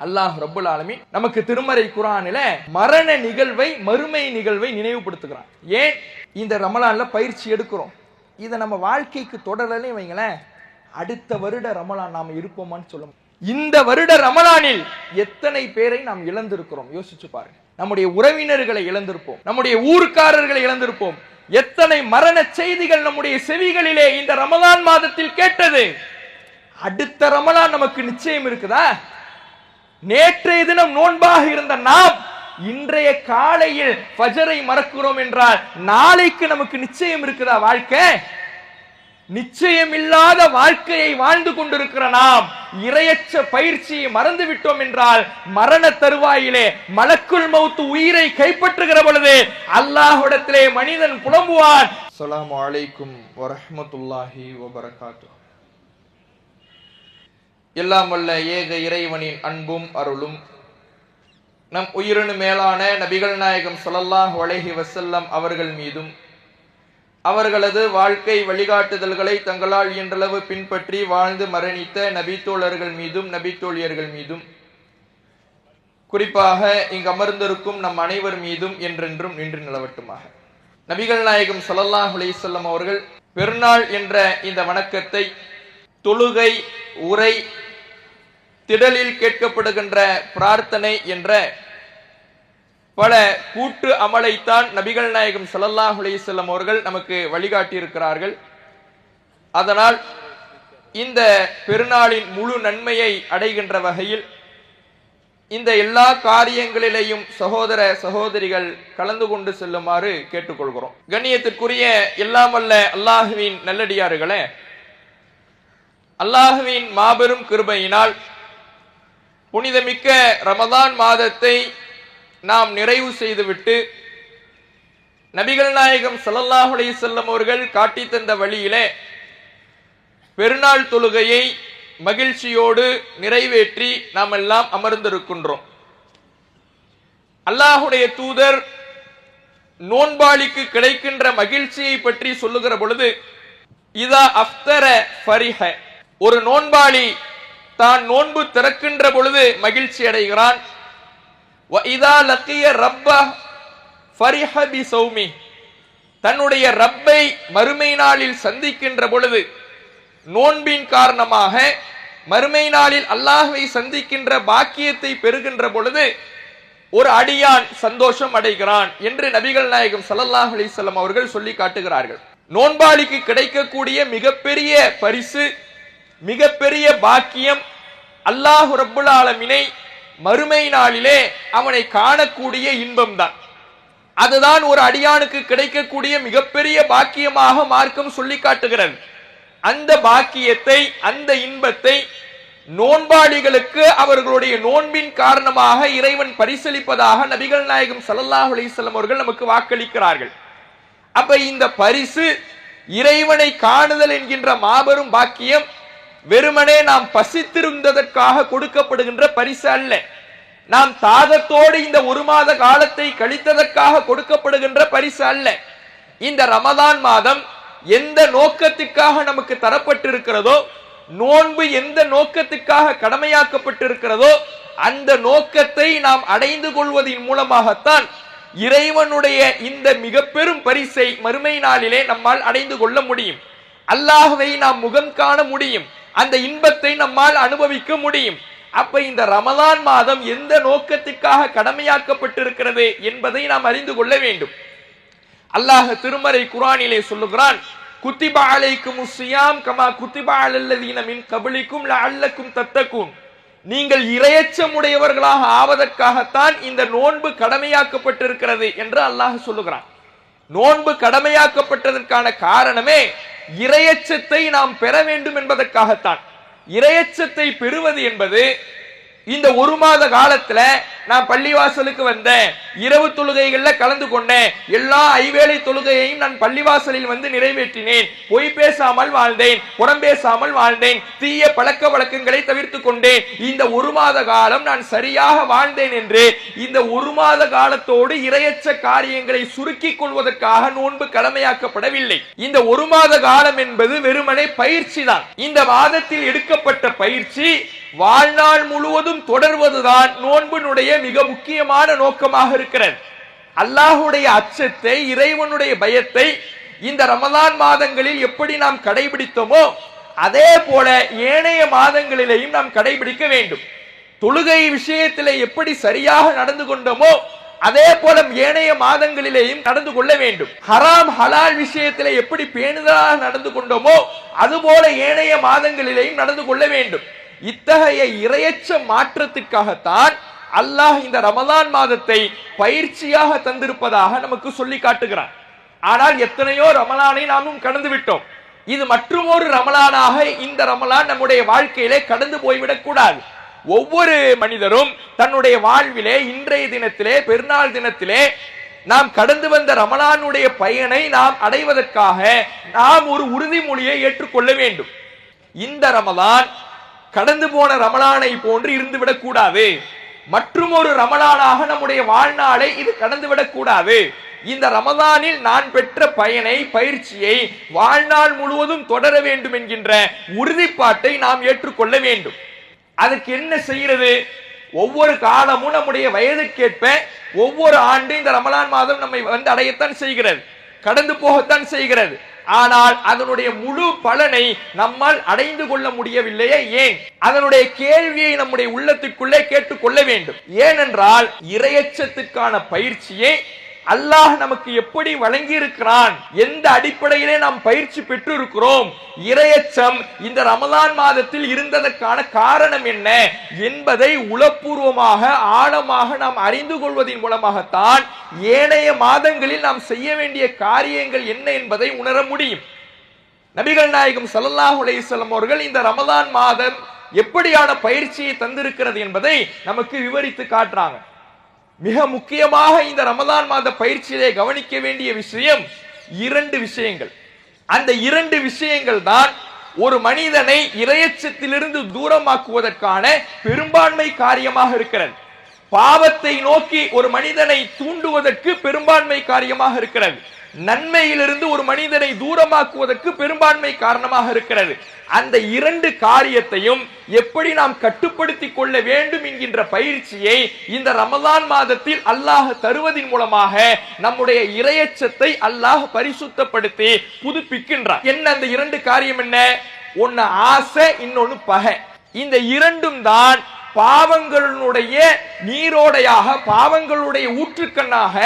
அல்லாஹ் ரபுல் ஆலமீன் நமக்கு திருமறை குரானில மரண நிகழ்வை மறுமை நிகழ்வை நினைவுபடுத்துகிறான். ஏன்? இந்த ரமலான்ல பயிற்சி எடுக்கிறோம். இதை நம்ம வாழ்க்கைக்கு தொடரலன்னு வைங்களேன் அடுத்த வருட ரமலான் நாம இருப்போமான்னு சொல்ல இந்த வருட ரமலானில் எத்தனை பேரை நாம் இழந்திருக்கிறோம்? யோசிச்சு பாருங்க. நம்முடைய உறவினர்களை இழந்திருப்போம். நம்முடைய ஊர்க்காரர்களை இழந்திருப்போம். எத்தனை மரண செய்திகள் நம்முடைய செவிகளிலே இந்த ரமலான் மாதத்தில் கேட்டது? அடுத்த ரமலான் நமக்கு நிச்சயம் இருக்குதா? நேற்றைய தினம் நோன்பாக இருந்த நாம் இன்றைய காலையில் பஜரை மறக்கிறோம் என்றால் நாளைக்கு நமக்கு நிச்சயம் இருக்குதா வாழ்க்கை? நிச்சயம் இல்லாத வாழ்க்கையை வாழ்ந்து கொண்டிருக்கிற நாம் இரையற்ற பயிற்சியை மறந்து விட்டோம் என்றால் மரண தருவாயிலே மலக்குள் மௌத்து உயிரை கைப்பற்றுகிற பொழுது அல்லாஹுடத்திலே மனிதன் புலம்புவான். அஸ்ஸலாமு அலைக்கும் வபரகாத்து எல்லாம் வல்ல ஏக இறைவனின் அன்பும் அருளும். நம் உயிரினு மேலான நபிகள் நாயகம் ஸல்லல்லாஹு அலைஹி வசல்லம் அவர்கள் மீதும் அவர்களது வாழ்க்கை வழிகாட்டுதல்களை தங்களால் இயன்றளவு பின்பற்றி வாழ்ந்து மரணித்த நபித்தோழர்கள் மீதும் நபித்தோழியர்கள் மீதும் குறிப்பாக இங்கு அமர்ந்திருக்கும் நம் அனைவர் மீதும் என்றென்றும் நின்று நிலவட்டுமாக. நபிகள் நாயகம் ஸல்லல்லாஹு அலைஹி அவர்கள் பெருநாள் என்ற இந்த வணக்கத்தை தொழுகை உரை திடலில் கேட்கப்படுகின்ற பிரார்த்தனை என்ற பல கூட்டு அமலைத்தான் நபிகள் நாயகம் ஸல்லல்லாஹு அலைஹி அவர்கள் நமக்கு வழிகாட்டியிருக்கிறார்கள். அதனால் இந்த பெருநாளின் முழு நன்மையை அடைகின்ற வகையில் இந்த எல்லா காரியங்களிலேயும் சகோதர சகோதரிகள் கலந்து கொண்டு செல்லுமாறு கேட்டுக்கொள்கிறோம். கண்ணியத்திற்குரிய எல்லாமல்ல அல்லாஹுவின் நல்லடியார்களே அல்லாஹுவின் மாபெரும் கிருபையினால் புனிதமிக்க ரமதான் மாதத்தை நாம் நிறைவு செய்துவிட்டு நபிகள் நாயகம் ஸல்லல்லாஹு அலைஹி அவர்கள் காட்டி தந்த வழியிலே பெருநாள் தொழுகையை மகிழ்ச்சியோடு நிறைவேற்றி நாம் எல்லாம் அமர்ந்திருக்கின்றோம். அல்லாஹுடைய தூதர் நோன்பாளிக்கு கிடைக்கின்ற மகிழ்ச்சியை பற்றி சொல்லுகிற பொழுது இதா அஃப்தர ஃபரிஹ. ஒரு நோன்பாளி தான் நோன்பு திறக்கின்ற பொழுது மகிழ்ச்சி அடைகிறான். வ இதா சௌமி. தன்னுடைய ரப்பை மறுமை நாளில் சந்திக்கின்ற பொழுது நோன்பின் காரணமாக மறுமை நாளில் அல்லாஹை சந்திக்கின்ற பாக்கியத்தை பெறுகின்ற பொழுது ஒரு அடியான் சந்தோஷம் அடைகிறான் என்று நபிகள் நாயகம் ஸல்லல்லாஹு அலைஹி அவர்கள் சொல்லி காட்டுகிறார்கள். நோன்பாளிக்கு கிடைக்கக்கூடிய மிகப்பெரிய பரிசு மிகப்பெரிய பாக்கியம் அல்லாஹு ரப்புல் ஆலமினை மறுமை நாளிலே அவனை காணக்கூடிய இன்பம்தான். அதுதான் ஒரு அடியானுக்கு கிடைக்கக்கூடிய மிகப்பெரிய பாக்கியமாக மார்க்கம் சொல்லி காட்டுகிறது. அந்த பாக்கியத்தை அந்த இன்பத்தை நோன்பாளிகளுக்கு அவர்களுடைய நோன்பின் காரணமாக இறைவன் பரிசளிப்பதாக நபிகள் நாயகம் சல்லாஹ் அலிசல்லம் அவர்கள் நமக்கு வாக்களிக்கிறார்கள். அப்ப இந்த பரிசு இறைவனை காணுதல் என்கின்ற மாபெரும் பாக்கியம் வெறுமனே நாம் பசித்திருந்ததற்காக கொடுக்கப்படுகின்ற பரிசு அல்ல. நாம் தாகத்தோடு இந்த ஒரு மாத காலத்தை கழித்ததற்காக கொடுக்கப்படுகின்ற பரிசு அல்ல. இந்த ரமதான் மாதம் எந்த நோக்கத்துக்காக நமக்கு தரப்பட்டிருக்கிறதோ நோன்பு எந்த நோக்கத்துக்காக கடமையாக்கப்பட்டிருக்கிறதோ அந்த நோக்கத்தை நாம் அடைந்து கொள்வதன் மூலமாகத்தான் இறைவனுடைய இந்த மிக பெரும் பரிசை மறுமை நாளிலே நம்மால் அடைந்து கொள்ள முடியும். அல்லாஹுவை நாம் முகம் காண முடியும். அந்த இன்பத்தை நம்மால் அனுபவிக்க முடியும். அப்ப இந்த ரமலான் மாதம் எந்த நோக்கத்திற்காக கடமையாக்கப்பட்டிருக்கிறது என்பதை நாம் அறிந்து கொள்ள வேண்டும். அல்லாஹ் திருமறை குரானிலே சொல்லுகிறான் குத்திபா அலைக்கும் உசியாம் கமா குத்திபா அலல்லதீன மின் கபலிக்கும் அல்லக்கும் தத்தக்கும் நீங்கள் இரையச்சம் உடையவர்களாக ஆவதற்காகத்தான் இந்த நோன்பு கடமையாக்கப்பட்டிருக்கிறது என்று அல்லாஹ் சொல்லுகிறான். நோன்பு கடமையாக்கப்பட்டதற்கான காரணமே இரையச்சத்தை நாம் பெற வேண்டும் என்பதற்காகத்தான். இரையச்சத்தை பெறுவது என்பது இந்த ஒரு மாத காலத்துல நான் பள்ளிவாசலுக்கு வந்தேன். இரவு தொழுகைகள்ல கலந்து கொண்டேன். எல்லா ஐவேளை தொழுகையையும் நான் பள்ளிவாசலில் வந்து நிறைவேற்றினேன். பொய் பேசாமல் வாழ்ந்தேன். புறம் பேசாமல் வாழ்ந்தேன். தீய பழக்க வழக்கங்களை தவிர்த்து கொண்டேன். இந்த ஒரு மாத காலம் நான் சரியாக வாழ்ந்தேன் என்று இந்த ஒரு மாத காலத்தோடு இரையற்ற காரியங்களை சுருக்கிக் கொள்வதற்காக நோன்பு கடமையாக்கப்படவில்லை. இந்த ஒரு மாத காலம் என்பது வெறுமனே பயிற்சி தான். இந்த மாதத்தில் எடுக்கப்பட்ட பயிற்சி வாழ்நாள் முழுவதும் தொடர்வதுதான் நோன்பினுடைய மிக முக்கியமான நோக்கமாக இருக்கிறது. அல்லாஹுடைய அச்சத்தை இறைவனுடைய பயத்தை இந்த ரமதான் மாதங்களில் எப்படி நாம் கடைபிடித்தோமோ அதே போல ஏனைய மாதங்களிலேயும் நாம் கடைபிடிக்க வேண்டும். தொழுகை விஷயத்திலே எப்படி சரியாக நடந்து கொண்டோமோ அதே போல ஏனைய மாதங்களிலேயும் நடந்து கொள்ள வேண்டும். ஹராம் ஹலால் விஷயத்திலே எப்படி பேணுதலாக நடந்து கொண்டோமோ அதுபோல ஏனைய மாதங்களிலேயும் நடந்து கொள்ள வேண்டும். இத்தகைய இரையச்ச மாற்றத்திற்காகத்தான் அல்லாஹ் இந்த ரமலான் மாதத்தை பயிற்சியாக தந்திருப்பதாக நமக்கு சொல்லி காட்டுகிறான். ஆனால் எத்தனையோ ரமலானை நாமும் கடந்து விட்டோம். இது மற்றுமொரு ரமலானாக இந்த ரமலான் நம்முடைய வாழ்க்கையிலே கடந்து போய்விடக் கூடாது. ஒவ்வொரு மனிதரும் தன்னுடைய வாழ்விலே இன்றைய தினத்திலே பெருநாள் தினத்திலே நாம் கடந்து வந்த ரமலானுடைய பயனை நாம் அடைவதற்காக நாம் ஒரு உறுதிமொழியை ஏற்றுக்கொள்ள வேண்டும். இந்த ரமலான் கடந்து போன ரமலானை போன்று இருந்துவிடக் கூடாது மற்றும் ஒரு ரமலானாக நம்முடைய வாழ்நாளை இது கடந்துவிடக் கூடாது இந்த ரமலானில் நான் பெற்ற பயனை பயிற்சியை வாழ்நாள் முழுவதும் தொடர வேண்டும் என்கின்ற உறுதிப்பாட்டை நாம் ஏற்றுக்கொள்ள வேண்டும். அதுக்கு என்ன செய்யறது? ஒவ்வொரு காலமும் நம்முடைய வயதுக்கேற்ப ஒவ்வொரு ஆண்டு இந்த ரமலான் மாதம் நம்மை வந்து அடையத்தான் செய்கிறது. கடந்து போகத்தான் செய்கிறது. ஆனால் அதனுடைய முழு பலனை நம்மால் அடைந்து கொள்ள முடியவில்லையே ஏன்? அதனுடைய கேள்வியை நம்முடைய உள்ளத்துக்குள்ளே கேட்டுக்கொள்ள வேண்டும். ஏனென்றால் இரையச்சத்துக்கான பயிற்சியை அல்லாஹ் நமக்கு எப்படி வழங்கி இருக்கிறான் எந்த அடிப்படையிலே நாம் பயிற்சி பெற்று இருக்கிறோம் இரையச்சம் இந்த ரமலான் மாதத்தில் இருந்ததற்கான காரணம் என்ன? என்பதை உளப்பூர்வமாக ஆழமாக நாம் அறிந்து கொள்வதன் மூலமாகத்தான் ஏனைய மாதங்களில் நாம் செய்ய வேண்டிய காரியங்கள் என்ன என்பதை உணர முடியும். நபிகள் நாயகம் ஸல்லல்லாஹு அலைஹி அவர்கள் இந்த ரமலான் மாதம் எப்படியான பயிற்சியை தந்திருக்கிறது என்பதை நமக்கு விவரித்து காட்டுறாங்க. மிக முக்கியமாக இந்த ரமதான் மாத பயிற்சியிலே கவனிக்க வேண்டிய விஷயம் இரண்டு விஷயங்கள். அந்த இரண்டு விஷயங்கள் தான் ஒரு மனிதனை இரையச்சத்திலிருந்து தூரமாக்குவதற்கான பெரும்பான்மை காரியமாக இருக்கிறது. பாவத்தை நோக்கி ஒரு மனிதனை தூண்டுவதற்கு பெரும்பான்மை காரியமாக இருக்கிறது. நன்மையிலிருந்து ஒரு மனிதனை தூரமாக்குவதற்கு பெரும்பான்மை காரணமாக இருக்கிறது. அந்த இரண்டு காரியத்தையும் எப்படி நாம் கட்டுப்படுத்திக் கொள்ள வேண்டும் என்கின்ற பயிற்சியை இந்த ரமதான் மாதத்தில் அல்லாஹ் தருவதன் மூலமாக நம்முடைய இரையச்சத்தை அல்லாஹ் பரிசுத்தப்படுத்தி புதுப்பிக்கின்றார் என்ன அந்த இரண்டு காரியம் என்ன? ஒன்னு ஆசை இன்னொன்னு பகை. இந்த இரண்டும் தான் பாவங்களுடைய நீரோடையாக பாவங்களுடைய ஊற்றுக்கண்ணாக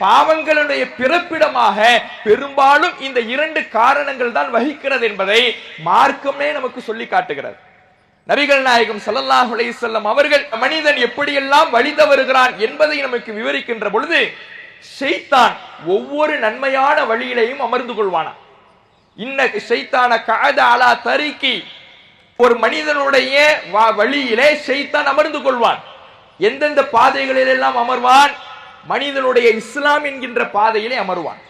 பாவங்களுடைய பிறப்பிடமாக பெரும்பாலும் இந்த இரண்டு காரணங்கள் தான் வகிக்கிறது என்பதை மார்க்கமே நமக்கு சொல்லி காட்டுகிறது. நபிகள் நாயகம் ஸல்லல்லாஹு அலைஹி அவர்கள் மனிதன் எப்படியெல்லாம் வழி தவறுகிறான் என்பதை நமக்கு விவரிக்கின்ற பொழுது ஷைத்தான் ஒவ்வொரு நன்மையான வழியிலையும் அமர்ந்து கொள்வானா இன்ன ஷைத்தான காத அலா தரிக்கி ஒரு மனிதனுடைய வ- வழியிலே ஷைத்தான் அமர்ந்து கொள்வான். எந்தெந்த பாதைகளில் எல்லாம் அமர்வான்? மனிதனுடைய இஸ்லாம் என்கின்ற பாதையிலே அமருவான்.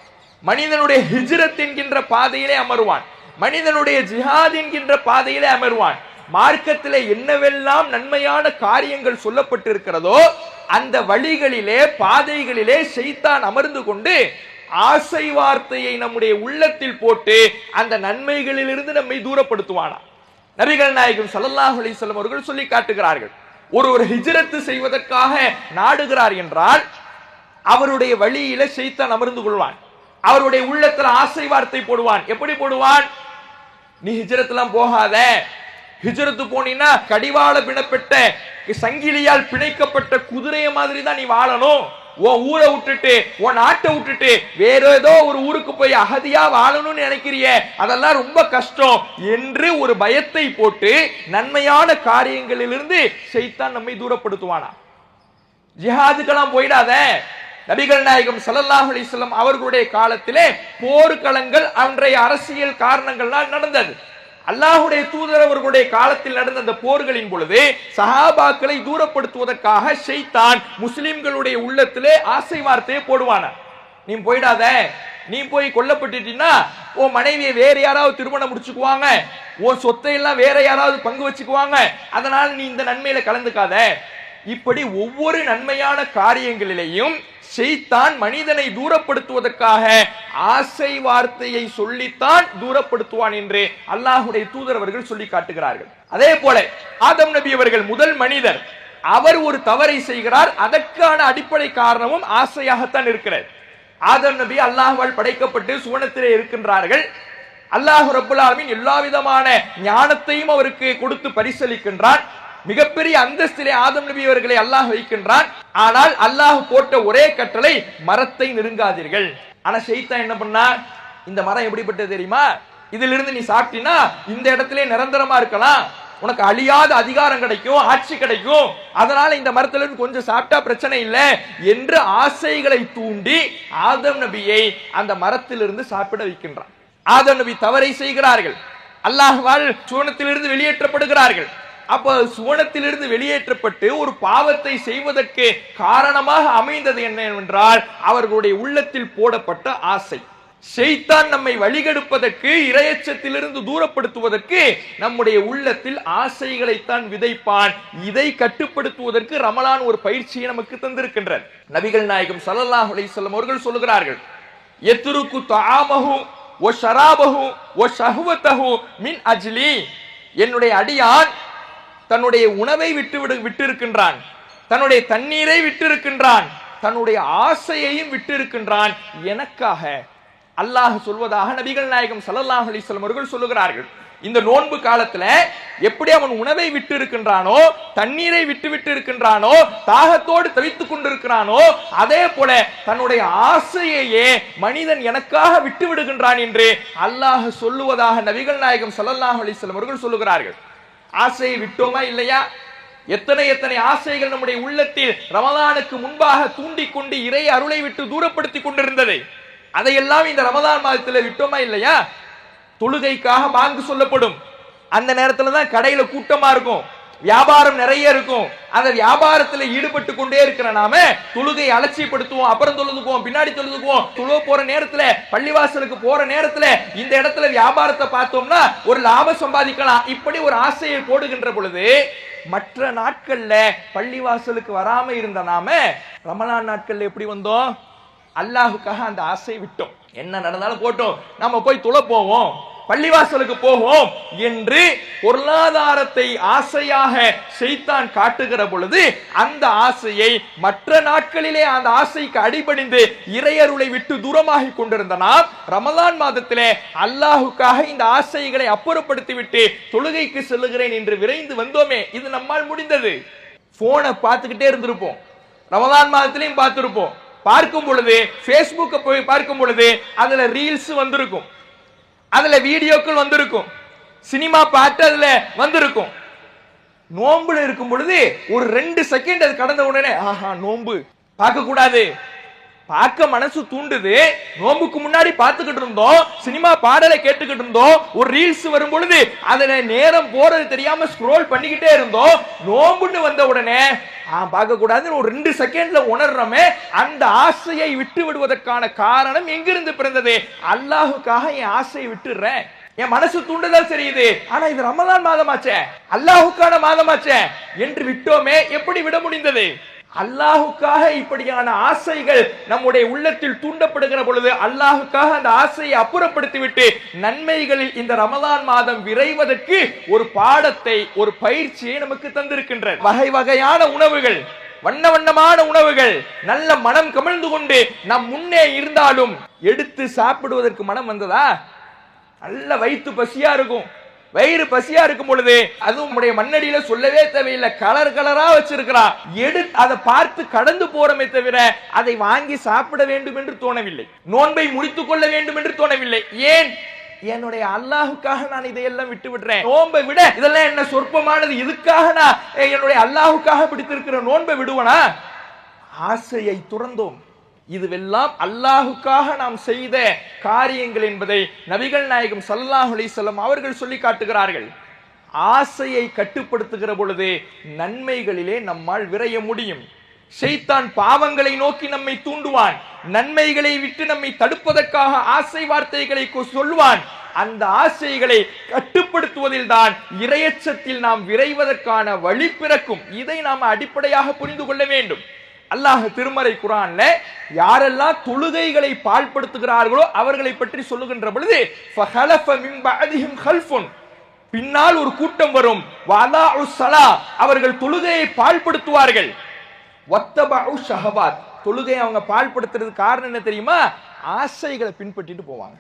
மனிதனுடைய ஹிஜ்ரத் என்கின்ற பாதையிலே அமருவான். மனிதனுடைய ஜிஹாத் என்கின்ற பாதையிலே அமருவான். மார்க்கத்திலே என்னவெல்லாம் நன்மையான காரியங்கள் சொல்லப்பட்டிருக்கிறதோ அந்த வழிகளிலே பாதைகளிலே ஷைத்தான் அமர்ந்து கொண்டு ஆசை வார்த்தையை நம்முடைய உள்ளத்தில் போட்டு அந்த நன்மைகளிலிருந்து நம்மை தூரப்படுத்துவானா? நபிகள் நாயகம் சல்லல்லாஹ் அலைஹி அவர்கள் சொல்லி காட்டுகிறார்கள். ஒரு ஒரு ஹிஜ்ரத்து செய்வதற்காக நாடுகிறார் என்றால் அவருடைய வழியில ஷைத்தான் அமர்ந்து கொள்வான். அவருடைய உள்ளத்துல ஆசை வார்த்தை போடுவான். எப்படி போடுவான்? நீ ஹிஜரத்துலாம் போகாத. ஹிஜரத்து போனீன்னா கடிவாள பிணப்பட்ட சங்கிலியால் பிணைக்கப்பட்ட குதிரைய மாதிரி தான் நீ வாழணும். உன் ஊரை விட்டுட்டு உன் நாட்டை விட்டுட்டு வேற ஏதோ ஒரு ஊருக்கு போய் அகதியா வாழணும்னு நினைக்கிறிய? அதெல்லாம் ரொம்ப கஷ்டம். என்று ஒரு பயத்தை போட்டு நன்மையான காரியங்களிலிருந்து செய்தான் நம்மை தூரப்படுத்துவானா? ஜிஹாதுக்கெல்லாம் போயிடாத. நபிகள் நாயகம் சல்லல்லாஹ் அலைஹி அவர்களுடைய காலத்திலே போர்க்களங்கள் அன்றைய அரசியல் காரணங்கள்லாம் நடந்தது. அல்லாஹுடைய தூதர் அவர்களுடைய காலத்தில் நடந்த அந்த போர்களின் பொழுது சஹாபாக்களை தூரப்படுத்துவதற்காக ஷைத்தான் முஸ்லிம்களுடைய உள்ளத்திலே ஆசை வார்த்தையை போடுவான? நீ போயிடாத. நீ போய் கொல்லப்பட்டுட்டீன்னா உன் மனைவியை வேற யாராவது திருமணம் முடிச்சுக்குவாங்க. உன் சொத்தை எல்லாம் வேற யாராவது பங்கு வச்சுக்குவாங்க. அதனால நீ இந்த நன்மையில கலந்துக்காத. இப்படி ஒவ்வொரு நன்மையான காரியங்களிலேயும் செய்தான் மனிதனை தூரப்படுத்துவதற்காக ஆசை வார்த்தையை சொல்லித்தான் தூரப்படுத்துவான் என்று அல்லாஹுடைய தூதர் அவர்கள் சொல்லி காட்டுகிறார்கள். அதே போல ஆதம் நபி அவர்கள் முதல் மனிதர். அவர் ஒரு தவறை செய்கிறார். அதற்கான அடிப்படை காரணமும் ஆசையாகத்தான் இருக்கிறது. ஆதம் நபி அல்லாஹ்வால் படைக்கப்பட்டு சுவனத்திலே இருக்கின்றார்கள். அல்லாஹ் ரப்புல் எல்லா விதமான ஞானத்தையும் அவருக்கு கொடுத்து பரிசளிக்கின்றான். மிகப்பெரிய அந்தஸ்திலே ஆதம் நபி அவர்களை அல்லாஹ் வைக்கின்றான். ஆனால் அல்லாஹ் போட்ட ஒரே கட்டளை மரத்தை நெருங்காதீர்கள். ஆனா செய்தா என்ன பண்ணா? இந்த மரம் எப்படிப்பட்டது தெரியுமா? இதிலிருந்து நீ சாப்பிட்டினா இந்த இடத்திலே நிரந்தரமா இருக்கலாம். உனக்கு அழியாத அதிகாரம் கிடைக்கும் ஆட்சி கிடைக்கும். அதனால இந்த மரத்துல இருந்து கொஞ்சம் சாப்பிட்டா பிரச்சனை இல்லை என்று ஆசைகளை தூண்டி ஆதம் நபியை அந்த மரத்திலிருந்து சாப்பிட வைக்கின்றான். ஆதம் நபி தவறை செய்கிறார்கள். அல்லாஹ்வால் சூனத்திலிருந்து வெளியேற்றப்படுகிறார்கள். அப்ப சுவனத்திலிருந்து வெளியேற்றப்பட்டு ஒரு பாவத்தை செய்வதற்கு காரணமாக அமைந்தது என்னவென்றால் அவர்களுடைய உள்ளத்தில் போடப்பட்ட ஆசை. செய்தான் நம்மை வழிகெடுப்பதற்கு இரையச்சத்திலிருந்து தூரப்படுத்துவதற்கு நம்முடைய உள்ளத்தில் ஆசைகளைத்தான் விதைப்பான். இதை கட்டுப்படுத்துவதற்கு ரமலான் ஒரு பயிற்சியை நமக்கு தந்திருக்கின்றார் நபிகள் நாயகம் சல்லாஹ் அலிசல்லம் அவர்கள் சொல்லுகிறார்கள் எத்துருக்கு தாமகு ஒ ஷராபகு ஒ ஷஹுவத்தகு மின் அஜ்லி. என்னுடைய அடியான் தன்னுடைய உணவை விட்டு விடு விட்டு இருக்கின்றான் தன்னுடைய தண்ணீரை விட்டு இருக்கின்றான் தன்னுடைய ஆசையையும் விட்டு இருக்கின்றான் எனக்காக அல்லாஹ் சொல்வதாக நபிகள் நாயகம் சல்லல்லாஹ் அலிஸ்லம் அவர்கள் சொல்லுகிறார்கள். இந்த நோன்பு காலத்துல எப்படி அவன் உணவை விட்டு இருக்கின்றானோ தண்ணீரை விட்டு விட்டு இருக்கின்றானோ தாகத்தோடு தவித்துக் கொண்டிருக்கிறானோ அதே போல தன்னுடைய ஆசையையே மனிதன் எனக்காக விட்டு விடுகின்றான் என்று அல்லாஹ் சொல்லுவதாக நபிகள் நாயகம் ஸல்லல்லாஹு அலிஸ்லம் அவர்கள் சொல்லுகிறார்கள். ஆசையை விட்டோமா இல்லையா? எத்தனை எத்தனை ஆசைகள் நம்முடைய உள்ளத்தில் ரமதானுக்கு முன்பாக தூண்டிக்கொண்டு இறை அருளை விட்டு தூரப்படுத்திக் கொண்டிருந்தது. அதையெல்லாம் இந்த ரமதான் மாதத்தில் விட்டோமா இல்லையா? தொழுகைக்காக பாங்கு சொல்லப்படும். அந்த நேரத்துல தான் கடையில கூட்டமா இருக்கும். வியாபாரம் நிறைய இருக்கும். அந்த வியாபாரத்துல ஈடுபட்டு கொண்டே இருக்கிற நாம தொழுகை அலட்சியப்படுத்துவோம் அப்புறம் தொழுதுக்குவோம் பின்னாடி தொழுதுக்குவோம் தொழுவ போற நேரத்துல பள்ளிவாசலுக்கு போற நேரத்துல இந்த இடத்துல வியாபாரத்தை பார்த்தோம்னா ஒரு லாபம் சம்பாதிக்கலாம். இப்படி ஒரு ஆசையை போடுகின்ற பொழுது மற்ற நாட்கள்ல பள்ளிவாசலுக்கு வராம இருந்த நாம ரமலான் நாட்கள்ல எப்படி வந்தோம்? அல்லாஹுக்காக அந்த ஆசை விட்டோம். என்ன நடந்தாலும் போட்டோம். நம்ம போய் துள போவோம். பள்ளிவாசலுக்கு போவோம் என்று பொருளாதாரத்தை ஆசையாக செய்தான் காட்டுகிற பொழுது அந்த ஆசையை மற்ற நாட்களிலே அந்த ஆசைக்கு அடிபணிந்து இறையருளை விட்டு தூரமாகி கொண்டிருந்த நாம் ரமலான் மாதத்திலே அல்லாஹுக்காக இந்த ஆசைகளை அப்புறப்படுத்தி விட்டு தொழுகைக்கு செல்லுகிறேன் என்று விரைந்து வந்தோமே. இது நம்மால் முடிந்தது. போனை பார்த்துக்கிட்டே இருந்திருப்போம். ரமலான் மாதத்திலையும் பார்த்திருப்போம். பார்க்கும் பொழுது ஃபேஸ்புக்கை போய் பார்க்கும் பொழுது அதுல ரீல்ஸ் வந்திருக்கும். அதுல வீடியோக்கள் வந்திருக்கும். சினிமா பாட்டு அதுல வந்திருக்கும். நோம்புல இருக்கும் பொழுது ஒரு ரெண்டு செகண்ட் அது கடந்த உடனே ஆஹா நோம்பு. பார்க்க கூடாது பார்க்க மனசு தூண்டுது. நோம்புக்கு முன்னாடி பார்த்துக்கிட்டு இருந்தோம். சினிமா பாடலை கேட்டுக்கிட்டு இருந்தோம். ஒரு ரீல்ஸ் வரும் பொழுது அதுல நேரம் போறது தெரியாம ஸ்க்ரோல் பண்ணிக்கிட்டே இருந்தோம். நோம்புன்னு வந்த உடனே ஆ பார்க்க கூடாதுன்னு ஒரு ரெண்டு செகண்ட்ல உணர்றோமே. அந்த ஆசையை விட்டு விடுவதற்கான காரணம் எங்கிருந்து பிறந்தது? அல்லாஹுக்காக என் ஆசையை விட்டுடுறேன் என் மனசு தூண்டுதல் தெரியுது. ஆனா இது ரமதான் மாதமாச்சே. அல்லாஹுக்கான மாதமாச்சே. என்று விட்டோமே எப்படி விட முடிந்தது? அல்லாஹுக்காக இப்படியான ஆசைகள் நம்முடைய உள்ளத்தில் தூண்டப்படுகிற பொழுது அல்லாஹுக்காக அந்த ஆசையை அப்புறப்படுத்திவிட்டு நன்மைகளில் இந்த ரமதான் மாதம் விரைவதற்கு ஒரு பாடத்தை ஒரு பயிற்சியை நமக்கு தந்திருக்கின்ற வகை வகையான உணவுகள் வண்ண வண்ணமான உணவுகள் நல்ல மனம் கமிழ்ந்து கொண்டு நம் முன்னே இருந்தாலும் எடுத்து சாப்பிடுவதற்கு மனம் வந்ததா? நல்ல வயிற்று பசியா இருக்கும். வயிறு பசியா இருக்கும் பொழுது அது உங்களுடைய மண்ணடியில சொல்லவே தேவையில்லை கலர் கலரா வச்சிருக்கிறான் எடு அதை பார்த்து கடந்து போறமே தவிர அதை வாங்கி சாப்பிட வேண்டும் என்று தோணவில்லை. நோன்பை முடித்துக் கொள்ள வேண்டும் என்று தோணவில்லை. ஏன்? என்னுடைய அல்லாஹுக்காக நான் இதையெல்லாம் விட்டு விடுறேன் நோன்பை விட இதெல்லாம் என்ன சொற்பமானது? இதுக்காக நான் என்னுடைய அல்லாஹுக்காக பிடித்திருக்கிற நோன்பை விடுவனா? ஆசையை துறந்தோம். இதுவெல்லாம் அல்லாஹுக்காக நாம் செய்த காரியங்கள் என்பதை நபிகள் நாயகம் சல்லாஹ் அலிசல்லம் அவர்கள் சொல்லி காட்டுகிறார்கள். ஆசையை கட்டுப்படுத்துகிற பொழுது நன்மைகளிலே நம்மால் விரைய முடியும். ஷைத்தான் பாவங்களை நோக்கி நம்மை தூண்டுவான். நன்மைகளை விட்டு நம்மை தடுப்பதற்காக ஆசை வார்த்தைகளை கொ- சொல்வான் அந்த ஆசைகளை கட்டுப்படுத்துவதில் தான் இரையச்சத்தில் நாம் விரைவதற்கான வழி பிறக்கும். இதை நாம் அடிப்படையாக புரிந்து கொள்ள வேண்டும். அல்லாஹ் திருமறை குரான்ல யாரெல்லாம் தொழுகைகளை பாழ்படுத்துகிறார்களோ அவர்களை பற்றி சொல்லுகின்ற பொழுது பின்னால் ஒரு கூட்டம் வரும். அவர்கள் தொழுகையை பாழ்படுத்துவார்கள். தொழுகையை அவங்க பால்படுத்துறதுக்கு காரணம் என்ன தெரியுமா? ஆசைகளை பின்பற்றிட்டு போவாங்க.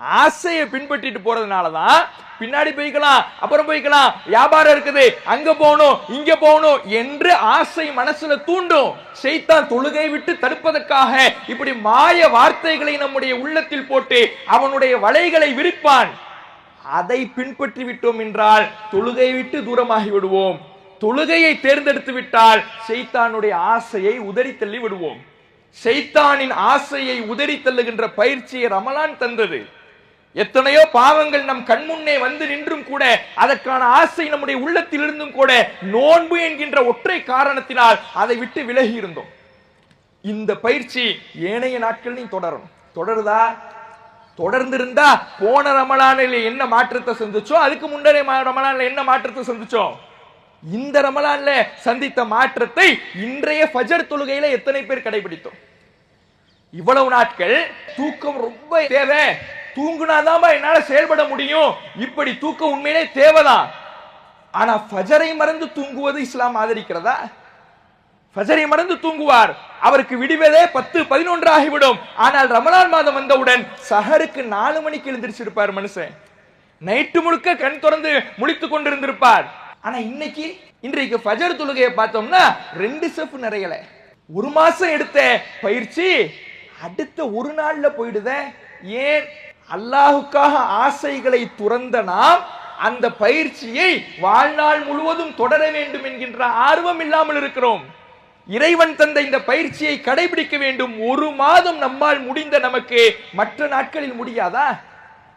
ஆசையை பின்பற்றிட்டு போறதுனால தான் பின்னாடி போய்க்கலாம் அப்புறம் போய்க்கலாம். வியாபாரம் இருக்குது அங்க போகணும் இங்க போகணும் என்று ஆசை மனசுல தூண்டும். செய்தான் தொழுகை விட்டு தடுப்பதற்காக இப்படி மாய வார்த்தைகளை நம்முடைய உள்ளத்தில் போட்டு அவனுடைய வலைகளை விரிப்பான். அதை பின்பற்றி விட்டோம் என்றால் தொழுகை விட்டு தூரமாகி விடுவோம். தொழுகையை தேர்ந்தெடுத்து விட்டால் செய்தானுடைய ஆசையை உதறி தள்ளி விடுவோம். செய்தானின் ஆசையை உதறி தள்ளுகின்ற பயிற்சியை ரமலான் தந்தது. எத்தனையோ பாவங்கள் நம் கண்முன்னே வந்து நின்றும் கூட அதற்கான ஆசை நம்முடைய உள்ளத்தில் இருந்தும் கூட நோன்பு என்கின்ற ஒற்றை காரணத்தினால் அதை விட்டு விலகி இருந்தோம் இந்த பயிற்சி ஏனைய நாட்கள் நீ தொடரும் தொடருதா? தொடர்ந்து இருந்தா போன ரமலானில் என்ன மாற்றத்தை சந்திச்சோ அதுக்கு முன்னரே ரமலான்ல என்ன மாற்றத்தை சந்திச்சோம் இந்த ரமலான்ல சந்தித்த மாற்றத்தை இன்றைய ஃபஜர் தொழுகையில எத்தனை பேர் கடைபிடித்தோம்? இவ்வளவு நாட்கள் தூக்கம் ரொம்ப தேவை. தூங்குனாதான் என்னால செயல்பட முடியும். இப்படி தூக்கம் உண்மையிலே தேவைதான் ஆனா ஃபஜரை மறந்து தூங்குவது இஸ்லாம் ஆதரிக்கிறதா? ஃபஜரை மறந்து தூங்குவார். அவருக்கு விடுவதே பத்து பதினொன்று ஆகிவிடும். ஆனால் ரமலான் மாதம் வந்தவுடன் சஹருக்கு நாலு மணிக்கு எழுந்திருச்சிருப்பார் மனுஷன். நைட்டு முழுக்க கண் திறந்து முழித்துக் கொண்டிருந்திருப்பார். ஆனா இன்னைக்கு இன்றைக்கு ஃபஜர் தொழுகையை பார்த்தோம்னா ரெண்டு செஃப் நிறையல. ஒரு மாசம் எடுத்த பயிற்சி அடுத்த ஒரு நாள்ல போயிடுதே. ஏன்? அல்லாஹுக்காக ஆசைகளை துறந்த நாம் அந்த பயிற்சியை வாழ்நாள் முழுவதும் தொடர வேண்டும் என்கின்ற ஆர்வம் இல்லாமல் இருக்கிறோம். இறைவன் தந்த இந்த பயிற்சியை கடைபிடிக்க வேண்டும். ஒரு மாதம் நம்மால் முடிந்த நமக்கு மற்ற நாட்களில் முடியாதா?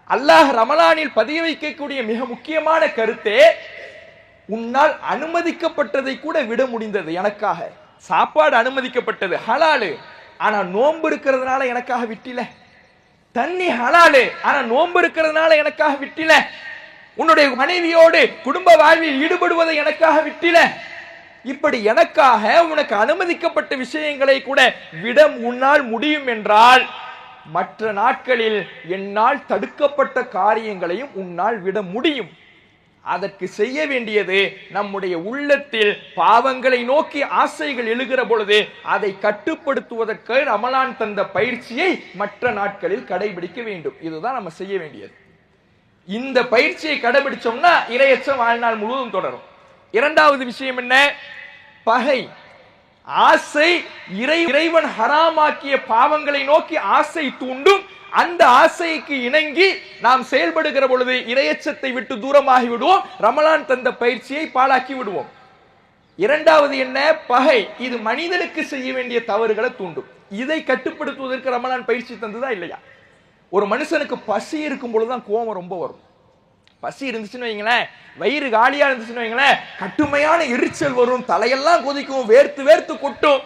அல்லாஹ் ரமலானில் பதிய வைக்கக்கூடிய மிக முக்கியமான கருத்தே உன்னால் அனுமதிக்கப்பட்டதை கூட விட முடிந்தது எனக்காக. சாப்பாடு அனுமதிக்கப்பட்டது ஹலாலு. ஆனா நோன்பு இருக்கிறதுனால எனக்காக விட்டில. தண்ணி ஹலாலு. ஆனா நோன்பு இருக்கிறதுனால எனக்காக விட்டில. உன்னுடைய மனைவியோடு குடும்ப வாழ்வில் ஈடுபடுவதை எனக்காக விட்டில. இப்படி எனக்காக உனக்கு அனுமதிக்கப்பட்ட விஷயங்களை கூட விட உன்னால் முடியும் என்றால் மற்ற நாட்களில் என்னால் தடுக்கப்பட்ட காரியங்களையும் உன்னால் விட முடியும். அதற்கு செய்ய வேண்டியது நம்முடைய உள்ளத்தில் பாவங்களை நோக்கி ஆசைகள் எழுகிற பொழுது அதை கட்டுப்படுத்துவதற்கு ரமலான் தந்த பயிற்சியை மற்ற நாட்களில் கடைபிடிக்க வேண்டும். இதுதான் நம்ம செய்ய வேண்டியது. இந்த பயிற்சியை கடைபிடிச்சோம்னா இரையச்சம் வாழ்நாள் முழுவதும் தொடரும். இரண்டாவது விஷயம் என்ன? பகை. ஆசை இறை இறைவன் ஹராமாக்கிய பாவங்களை நோக்கி ஆசை தூண்டும் அந்த ஆசைக்கு இணங்கி நாம் செயல்படுகிற பொழுது இரையச்சத்தை விட்டு தூரமாகி விடுவோம் ரமலான் தந்த பயிற்சியை பாழாக்கி விடுவோம். இரண்டாவது என்ன? பகை. இது மனிதனுக்கு செய்ய வேண்டிய தவறுகளை தூண்டும். இதை கட்டுப்படுத்துவதற்கு ரமலான் பயிற்சி தந்ததா இல்லையா? ஒரு மனுஷனுக்கு பசி இருக்கும் பொழுதுதான் கோபம் ரொம்ப வரும். பசி இருந்துச்சுன்னு வைங்களேன் வயிறு காலியா இருந்துச்சுன்னு வைங்களேன் கட்டுமையான எரிச்சல் வரும். தலையெல்லாம் கொதிக்கும் வேர்த்து வேர்த்து கொட்டும்.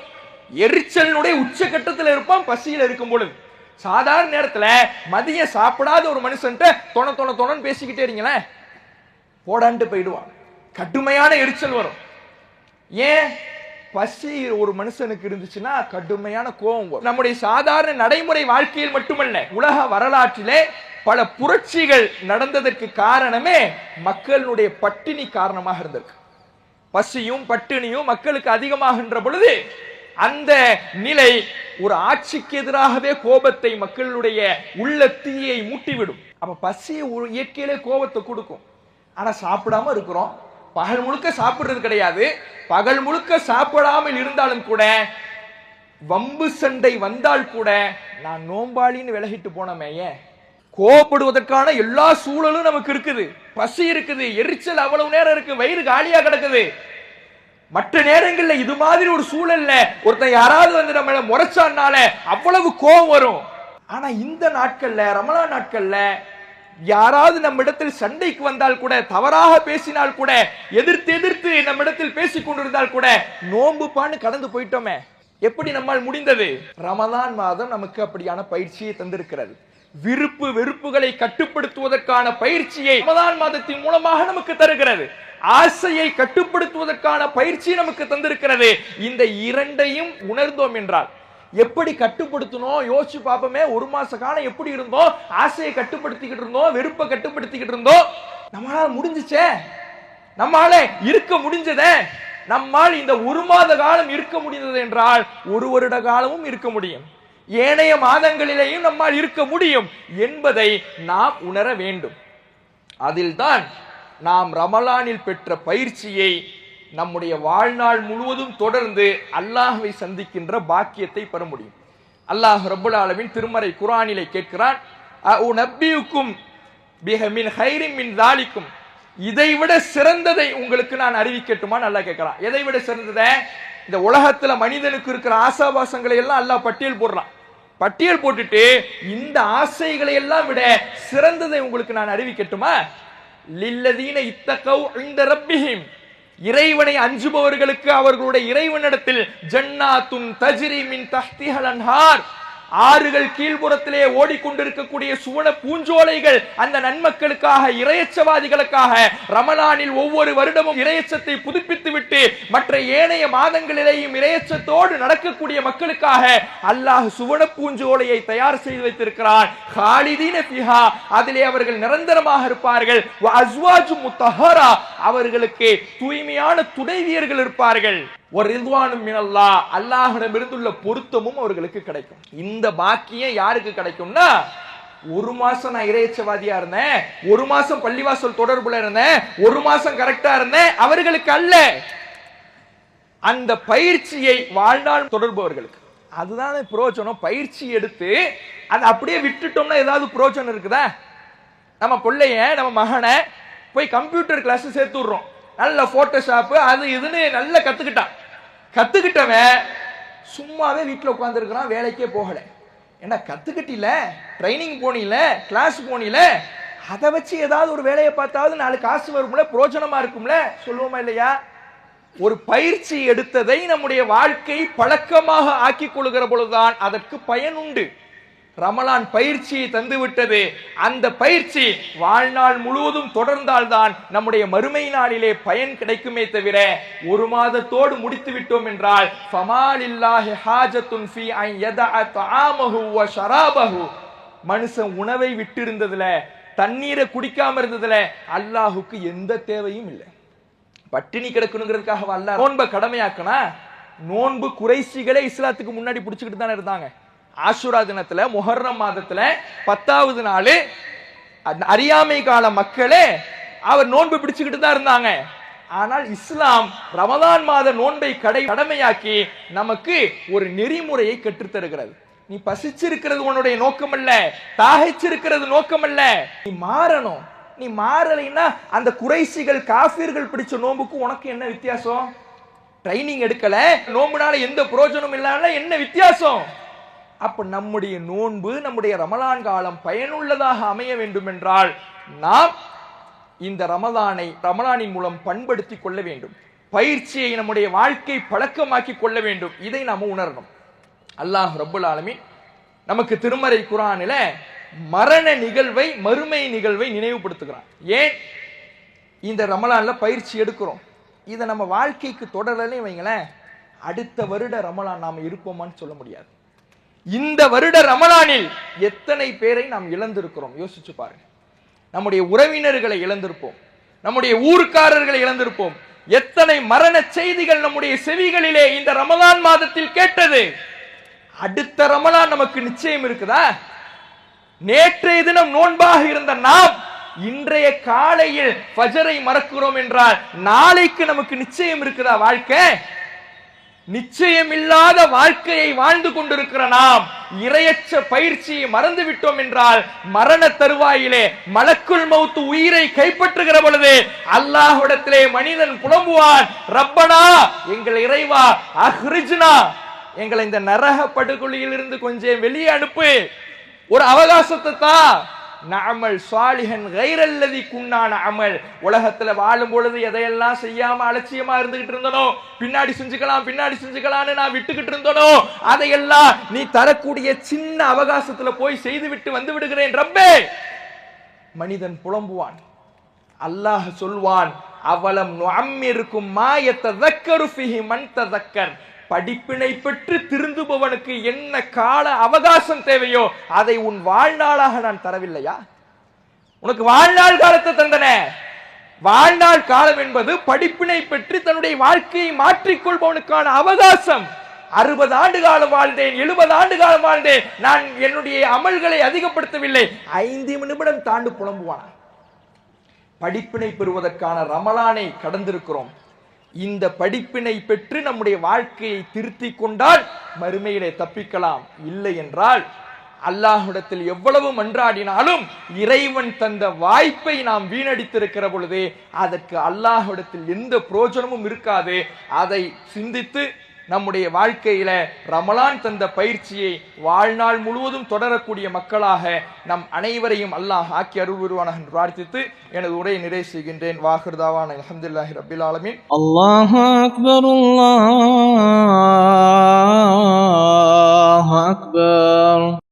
எரிச்சலினுடைய உச்சகட்டத்தில் இருப்பான் பசியில் இருக்கும் பொழுது. சாதாரண நேரத்தில் மதியம் சாப்பிடாத ஒரு மனுஷன்ட்ட தொண தொண தொணன்னு பேசிக்கிட்டே இருங்களேன். போடான்ட்டு போயிடுவான். கடுமையான எரிச்சல் வரும். ஏன்? பசி ஒரு மனுஷனுக்கு இருந்துச்சுன்னா கடுமையான கோபம் வரும். நம்முடைய சாதாரண நடைமுறை வாழ்க்கையில் மட்டுமல்ல உலக வரலாற்றிலே பல புரட்சிகள் நடந்ததற்கு காரணமே மக்களுடைய பட்டினி காரணமாக இருந்திருக்கு. பசியும் பட்டினியும் மக்களுக்கு அதிகமாகின்ற பொழுது அந்த நிலை ஒரு ஆட்சிக்கு எதிராகவே கோபத்தை மக்களுடைய உள்ள தீயை மூட்டிவிடும். அப்ப பசி இயற்கையிலே கோபத்தை கொடுக்கும். ஆனா சாப்பிடாம இருக்கிறோம். பகல் முழுக்க சாப்பிடுறது கிடையாது. பகல் முழுக்க சாப்பிடாமல் இருந்தாலும் கூட வம்பு சண்டை வந்தால் கூட நான் நோம்பாளின்னு விலகிட்டு போனமே ஏன் கோபப்படுவதற்கான எல்லா சூழலும் நமக்கு இருக்குது. பசி இருக்குது எரிச்சல் அவ்வளவு நேரம் இருக்கு வயிறு காலியா கிடக்குது. மற்ற நேரங்களில் இது மாதிரி ஒரு சூழல்ல ஒருத்தன் யாராவது வந்து நம்மள முறைச்சானால அவ்வளவு கோபம் வரும். ஆனா இந்த நாட்கள்ல ரமலா நாட்கள்ல யாராவது நம்ம இடத்தில் சண்டைக்கு வந்தால் கூட தவறாக பேசினால் கூட எதிர்த்து எதிர்த்து நம்ம இடத்தில் பேசிக் கொண்டிருந்தால் கூட நோன்பு பான்னு கடந்து போயிட்டோமே. எப்படி நம்மால் முடிந்தது? ரமதான் மாதம் நமக்கு அப்படியான பயிற்சியை தந்திருக்கிறது. விருப்பு வெறுப்புகளை கட்டுப்படுத்துவதற்கான பயிற்சியை ரமதான் மாதத்தின் மூலமாக நமக்கு தருகிறது. ஆசையை கட்டுப்படுத்துவதற்கான பயிற்சி நமக்கு தந்திருக்கிறது. இந்த இரண்டையும் உணர்ந்தோம் என்றால் எப்படி கட்டுப்படுத்தணும் யோசிச்சு பார்ப்போமே ஒரு மாச காலம் எப்படி இருந்தோம்? ஆசையை கட்டுப்படுத்திக்கிட்டு இருந்தோம் வெறுப்பை கட்டுப்படுத்திக்கிட்டு இருந்தோம். நம்மளால முடிஞ்சுச்சே? நம்மால இருக்க முடிஞ்சதே? நம்மால் இந்த ஒரு மாத காலம் இருக்க முடிந்தது என்றால் ஒரு வருட காலமும் இருக்க முடியும். ஏனைய மாதங்களிலேயும் நம்மால் இருக்க முடியும் என்பதை நாம் உணர வேண்டும். அதில்தான் நாம் ரமலானில் பெற்ற பயிற்சியை நம்முடைய வாழ்நாள் முழுவதும் தொடர்ந்து அல்லாஹை சந்திக்கின்ற பாக்கியத்தை பெற முடியும். அல்லாஹ் ரபுல் ஆலமின் திருமறை குரானிலே கேட்கிறான் நப்பியுக்கும் பிஹமின் ஹைரின் மின் தாலிக்கும். இதைவிட சிறந்ததை உங்களுக்கு நான் அறிவிக்கட்டுமா நல்லா கேட்கிறான். எதை விட சிறந்ததை? இந்த உலகத்துல மனிதனுக்கு இருக்கிற ஆசாபாசங்களை எல்லாம் அல்லாஹ் பட்டியல் போடுறான். பட்டியல் போட்டுட்டு இந்த ஆசைகளை எல்லாம் விட சிறந்ததை உங்களுக்கு நான் அறிவிக்கட்டுமா? லில்லதீன இத்தகவ் இந்த ரப்பிஹிம். இறைவனை அஞ்சுபவர்களுக்கு அவர்களுடைய இறைவனிடத்தில் ஜன்னாத்துன் தஜ்ரி மின் தஹ்திஹல் அன்ஹார். ஆறுகள் கீழ்புறத்திலே ஓடிக்கொண்டிருக்கக்கூடிய சுவன பூஞ்சோலைகள் அந்த நன்மக்களுக்காக இறையச்சவாதிகளுக்காக ரமலானில் ஒவ்வொரு வருடமும் இறையச்சத்தை புதுப்பித்து விட்டு மற்ற ஏனைய மாதங்களிலேயும் இறையச்சத்தோடு நடக்கக்கூடிய மக்களுக்காக அல்லாஹ் சுவன பூஞ்சோலையை தயார் செய்து வைத்திருக்கிறான். அதிலே அவர்கள் நிரந்தரமாக இருப்பார்கள். அவர்களுக்கு தூய்மையான துணைவியர்கள் இருப்பார்கள். ஒரு ரிதுவானும் மினல்லா அல்லாஹிடம் இருந்துள்ள பொருத்தமும் அவர்களுக்கு கிடைக்கும். இந்த பாக்கியம் யாருக்கு கிடைக்கும்னா ஒரு மாசம் நான் இறையச்சவாதியா இருந்தேன் ஒரு மாசம் பள்ளிவாசல் தொடர்புல இருந்தேன் ஒரு மாசம் கரெக்டா இருந்தேன் அவர்களுக்கு அல்ல. அந்த பயிற்சியை வாழ்நாள் தொடர்பவர்களுக்கு. அதுதான் பிரயோஜனம் பயிற்சி எடுத்து அதை அப்படியே விட்டுட்டோம்னா ஏதாவது பிரயோஜனம் இருக்குதா? நம்ம பிள்ளைய நம்ம மகனை போய் கம்ப்யூட்டர் கிளாஸ் சேர்த்து விடுறோம். நல்ல போட்டோஷாப்பு அது இதுன்னு நல்லா கத்துக்கிட்டான். கத்துக்கிட்டவன் சும்மாவே வீட்டில் உட்காந்துருக்கிறான் வேலைக்கே போகல. ஏன்னா கத்துக்கிட்டில ட்ரைனிங் போனில கிளாஸ் போனில அதை வச்சு ஏதாவது ஒரு வேலையை பார்த்தாவது நாலு காசு வரும்ல பிரோஜனமா இருக்கும்ல? சொல்லுவோமா இல்லையா? ஒரு பயிற்சி எடுத்ததை நம்முடைய வாழ்க்கை பழக்கமாக ஆக்கிக் கொள்கிற பொழுதுதான் அதற்கு பயனுண்டு ரமலான் பயிற்சியை தந்துவிட்டது அந்த பயிற்சி வாழ்நாள் முழுவதும் தொடர்ந்தால்தான் நம்முடைய மறுமை நாளிலே பயன் கிடைக்குமே தவிர ஒரு மாதத்தோடு முடித்து விட்டோம் என்றால் ஃபமாலில்லாஹி ஹாஜத்துன் ஃபீ அன் யதஅ தஆமஹு வ ஷராபஹு. மனுஷன் உணவை விட்டிருந்ததுல தண்ணீரை குடிக்காம இருந்ததுல அல்லாஹுக்கு எந்த தேவையும் இல்லை. பட்டினி கிடக்கணுங்கிறதுக்காக அல்ல நோன்பை கடமையாக்கினா? நோன்பு குறைசிகளே இஸ்லாத்துக்கு முன்னாடி பிடிச்சிக்கிட்டு தானே இருந்தாங்க. ஆஷுரா தினத்துல முஹர்ரம் மாதத்துல பத்தாவது நாள் அறியாமை கால மக்களே அவர் நோன்பு பிடிச்சுக்கிட்டு தான் இருந்தாங்க. ஆனால் இஸ்லாம் ரமதான் மாத நோன்பை கடை கடமையாக்கி நமக்கு ஒரு நெறிமுறையை கற்றுத்தருகிறது. நீ பசிச்சிருக்கிறது உன்னுடைய நோக்கம் அல்ல தாகைச்சிருக்கிறது நோக்கம் அல்ல நீ மாறணும். நீ மாறலைன்னா அந்த குறைசிகள் காஃபிர்கள் பிடிச்ச நோம்புக்கு உனக்கு என்ன வித்தியாசம்? ட்ரைனிங் எடுக்கல நோம்புனால எந்த பிரயோஜனம் இல்லாம என்ன வித்தியாசம்? அப்ப நம்முடைய நோன்பு நம்முடைய ரமலான் காலம் பயனுள்ளதாக அமைய வேண்டும் என்றால் நாம் இந்த ரமலானை ரமலானின் மூலம் பண்படுத்தி கொள்ள வேண்டும். பயிற்சியை நம்முடைய வாழ்க்கை பழக்கமாக்கி கொள்ள வேண்டும். இதை நாம உணரணும். அல்லாஹ் ரபுல் ஆலமீன் நமக்கு திருமறை குரானில மரண நிகழ்வை மறுமை நிகழ்வை நினைவுபடுத்துகிறான். ஏன்? இந்த ரமலான்ல பயிற்சி எடுக்கிறோம். இதை நம்ம வாழ்க்கைக்கு தொடரலே வைங்களேன் அடுத்த வருட ரமலான் நாம இருப்போமான்னு சொல்ல முடியாது. இந்த வருட ரமலானில் எத்தனை பேரை நாம் இழந்திருக்கிறோம்? யோசிச்சு பாருங்க. நம்முடைய உறவினர்களை இழந்திருப்போம். நம்முடைய ஊர்க்காரர்களை இழந்திருப்போம். எத்தனை மரண செய்திகள் நம்முடைய செவிகளிலே இந்த ரமலான் மாதத்தில் கேட்டது? அடுத்த ரமலான் நமக்கு நிச்சயம் இருக்குதா? நேற்றைய தினம் நோன்பாக இருந்த நாம் இன்றைய காலையில் பஜரை மறக்கிறோம் என்றால் நாளைக்கு நமக்கு நிச்சயம் இருக்குதா வாழ்க்கை? நிச்சயம் இல்லாத வாழ்க்கையை வாழ்ந்து கொண்டிருக்கிற நாம் இரையற்ற பயிற்சியை மறந்து விட்டோம் என்றால் மரண தருவாயிலே மலக்குள் மௌத்து உயிரை கைப்பற்றுகிற பொழுது அல்லாஹுடத்திலே மனிதன் புலம்புவான் ரப்பனா எங்கள் இறைவா அஹ்ரிஜ்னா எங்களை இந்த நரக படுகொலியில் இருந்து கொஞ்சம் வெளியே அனுப்பு. ஒரு அவகாசத்தை தான் நமல் சுவாலிகன் கைரல்லதி குன்னான அமல். உலகத்துல வாழும் பொழுது எதையெல்லாம் செய்யாம அலட்சியமா இருந்துகிட்டு இருந்தனோ பின்னாடி செஞ்சுக்கலாம் பின்னாடி செஞ்சுக்கலாம்னு நான் விட்டுக்கிட்டு இருந்தனோ அதையெல்லாம் நீ தரக்கூடிய சின்ன அவகாசத்துல போய் செய்து விட்டு வந்து விடுகிறேன் ரப்பே. மனிதன் புலம்புவான். அல்லாஹ் சொல்வான் அவலம் அம்மிருக்கும் மாயத்ததக்கரு ஃபிஹி மன் தக்கர் படிப்பினை பெற்று திருந்துபவனுக்கு என்ன கால அவகாசம் தேவையோ அதை உன் வாழ்நாளாக நான் தரவில்லையா? உனக்கு வாழ்நாள் காலத்தை தந்தன. வாழ்நாள் காலம் என்பது படிப்பினை பெற்று தன்னுடைய வாழ்க்கையை மாற்றிக்கொள்பவனுக்கான அவகாசம். அறுபது ஆண்டு காலம் வாழ்ந்தேன் எழுபது ஆண்டு காலம் வாழ்ந்தேன். நான் என்னுடைய அமல்களை அதிகப்படுத்தவில்லை. ஐந்து நிமிடம் தாண்டு புலம்புவான் படிப்பினை பெறுவதற்கான ரமலானை கடந்திருக்கிறோம். இந்த படிப்பினை பெற்று நம்முடைய வாழ்க்கையை திருத்தி கொண்டால் மறுமையிலே தப்பிக்கலாம். இல்லை என்றால் அல்லாஹுடத்தில் எவ்வளவு மன்றாடினாலும் இறைவன் தந்த வாய்ப்பை நாம் வீணடித்திருக்கிற பொழுது அதற்கு அல்லாஹுடத்தில் எந்த புரோஜனமும் இருக்காது. அதை சிந்தித்து நம்முடைய வாழ்க்கையில ரமலான் தந்த பயிற்சியை வாழ்நாள் முழுவதும் தொடரக்கூடிய மக்களாக நம் அனைவரையும் அல்லாஹ் ஆக்கி அருள்வானாக என்று பிரார்த்தித்து எனது உரையை நிறைவு செய்கின்றேன். வாகிருதாவான அலமதுல்லாஹி ரபில் ஆலமின். அல்லாஹ் அக்பர் அக்பர்.